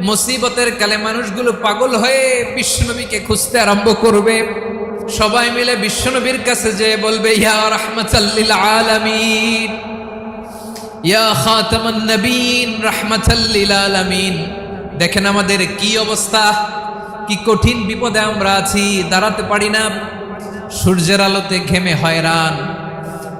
মুসিবতের কালে মানুষগুলো পাগল হয়ে বিশ্বনবীকে খুঁজতে আরম্ভ করবে। সবাই মিলে বিশ্বনবীর কাছে যে বলবে, ইয়া রাহমাতাল্লিল আলামিন, ইয়া খাতামান নবীন, রাহমাতাল্লিল দেখেন আমাদের কি অবস্থা, কি কঠিন বিপদে আমরা আছি, দাঁড়াতে পারি না। সূর্যের আলোতে ঘেমে হয়রান।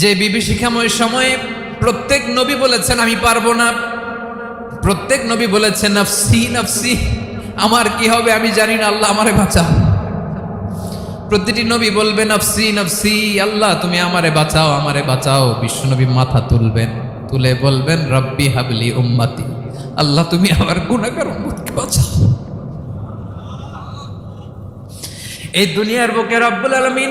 যে বিভীষিকাময় সময়ে প্রত্যেক নবী বলেছেন, আমি পারব না। প্রত্যেক নবী বলেছেন, নফসি নফসি, আমার কি হবে আমি জানি না, আল্লাহ আমারে বাঁচাও। প্রতিটি নবী বলবে, নফসি নফসি, আল্লাহ তুমি আমারে বাঁচাও আমারে বাঁচাও। বিশ্বনবী মাথা তুলবেন, তুলে বলবেন, রব্বি হাবলি উম্মাতি, আল্লাহ তুমি আমার গুণাগার উম্মতকে বাঁচাও। এই দুনিয়ার বুকে রব্বুল আলমিন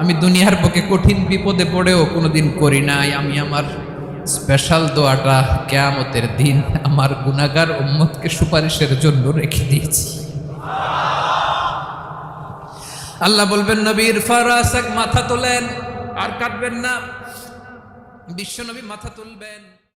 আমি দুনিয়ার পক্ষে কঠিন বিপদে পড়েও কোনো দিন করি নাই। আমি আমার স্পেশাল দোয়াটা কেয়ামতের দিন আমার গুণাগার উম্মতকে সুপারিশের জন্য রেখে দিয়েছি। আল্লাহ বলবেন, নবীর ফারাসাক মাথা তোলেন, আর কাটবেন না। বিশ্বনবী মাথা তুলবেন।